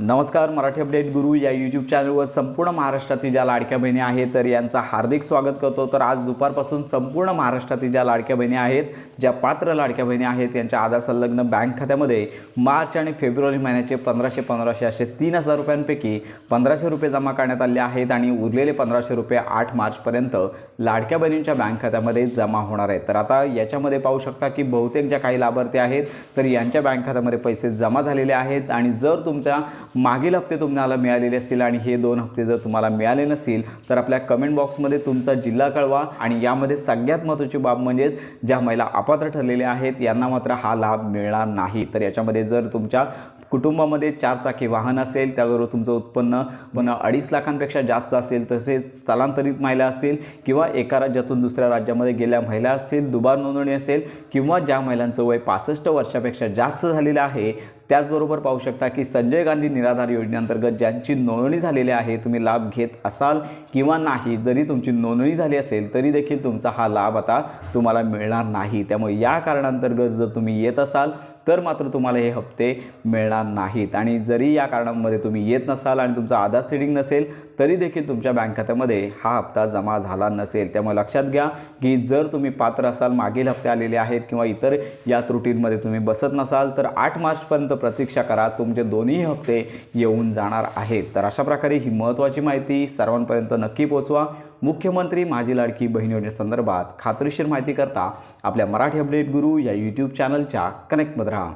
नमस्कार मराठी अपडेट गुरु या यूट्यूब चॅनलवर संपूर्ण महाराष्ट्रातील ज्या लाडक्या बहिणी आहेत तर यांचं हार्दिक स्वागत करतो. तर आज दुपारपासून संपूर्ण महाराष्ट्रातील ज्या लाडक्या बहिणी आहेत ज्या पात्र लाडक्या बहिणी आहेत यांच्या आधार संलग्न बँक खात्यामध्ये मार्च आणि फेब्रुवारी महिन्याचे पंधराशे पंधराशे असे तीन हजार रुपयांपैकी पंधराशे रुपये जमा करण्यात आले आहेत आणि उरलेले पंधराशे रुपये आठ मार्चपर्यंत लाडक्या बहिणींच्या बँक खात्यामध्ये जमा होणार आहेत. तर आता याच्यामध्ये पाहू शकता की बहुतेक ज्या काही लाभार्थी आहेत तर यांच्या बँक खात्यामध्ये पैसे जमा झालेले आहेत आणि जर तुमच्या मागील हप्ते तुम्हाला मिळालेले असतील आणि हे दोन हप्ते जर तुम्हाला मिळाले नसतील तर आपल्या कमेंट बॉक्समध्ये तुमचा जिल्हा कळवा आणि यामध्ये सगळ्यात महत्त्वाची बाब म्हणजेच ज्या महिला अपात्र ठरलेल्या आहेत यांना मात्र हा लाभ मिळणार नाही. तर याच्यामध्ये जर तुमच्या कुटुंबामध्ये चारचाकी वाहन असेल त्याबरोबर तुमचं उत्पन्न पण अडीच लाखांपेक्षा जास्त असेल तसेच स्थलांतरित महिला असतील किंवा एका राज्यातून दुसऱ्या राज्यामध्ये गेल्या महिला असतील दुबार नोंदणी असेल किंवा ज्या महिलांचं वय पासष्ट वर्षापेक्षा जास्त झालेलं आहे त्याचबरोबर पाहू शकता की संजय गांधी निराधार योजनेअंतर्गत ज्यांची नोंदणी झालेली आहे तुम्ही लाभ घेत असाल किंवा नाही जरी तुमची नोंदणी झाली असेल तरी देखील तुमचा हा लाभ आता तुम्हाला मिळणार नाही. त्यामुळे या कारणांतर्गत जर तुम्ही येत असाल तर मात्र तुम्हाला हे हप्ते मिळणार नाहीत. आणि जरी या कारणांमध्ये तुम्ही येत नसाल आणि तुमचा आधार सीडिंग नसेल तरी देखील तुमच्या बँक खात्यामध्ये हा हप्ता जमा झाला नसेल. त्यामुळे लक्षात घ्या की जर तुम्ही पात्र असाल मागील हप्ते आलेले आहेत किंवा इतर या त्रुटींमध्ये तुम्ही बसत नसाल तर आठ मार्चपर्यंत प्रतीक्षा करा तुमचे दोन्ही हप्ते येऊन जाणार आहेत. तर अशा प्रकारे ही महत्त्वाची माहिती सर्वांपर्यंत नक्की पोहोचवा. मुख्यमंत्री माझी लाडकी बहीण योजनेसंदर्भात खात्रीशीर माहिती करता आपल्या मराठी अपडेट गुरु या यूट्यूब चॅनलच्या कनेक्टमध्ये राहा.